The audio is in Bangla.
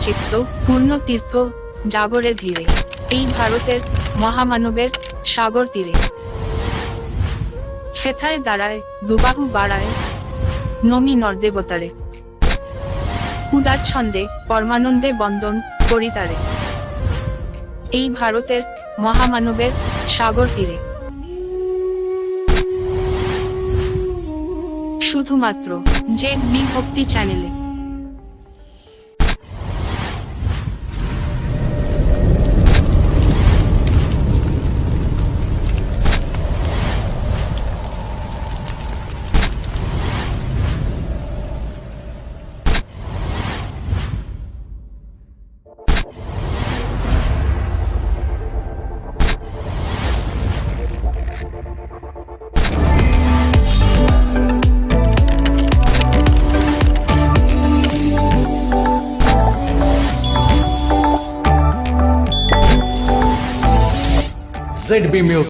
চিত্ত, পূর্ণ তীর্থ, জাগরে ধীরে। এই ভারতের মহামানবের সাগর তীরে। হেথায় দাঁড়ায়, দুবাহু বাড়ায়, নমি নরদেবতারে। উদার ছন্দে পরমানন্দে বন্দন করিতারে এই ভারতের মহামানবের সাগর তীরে। শুধুমাত্র যে বিভক্তি চ্যানেলে ZB Music.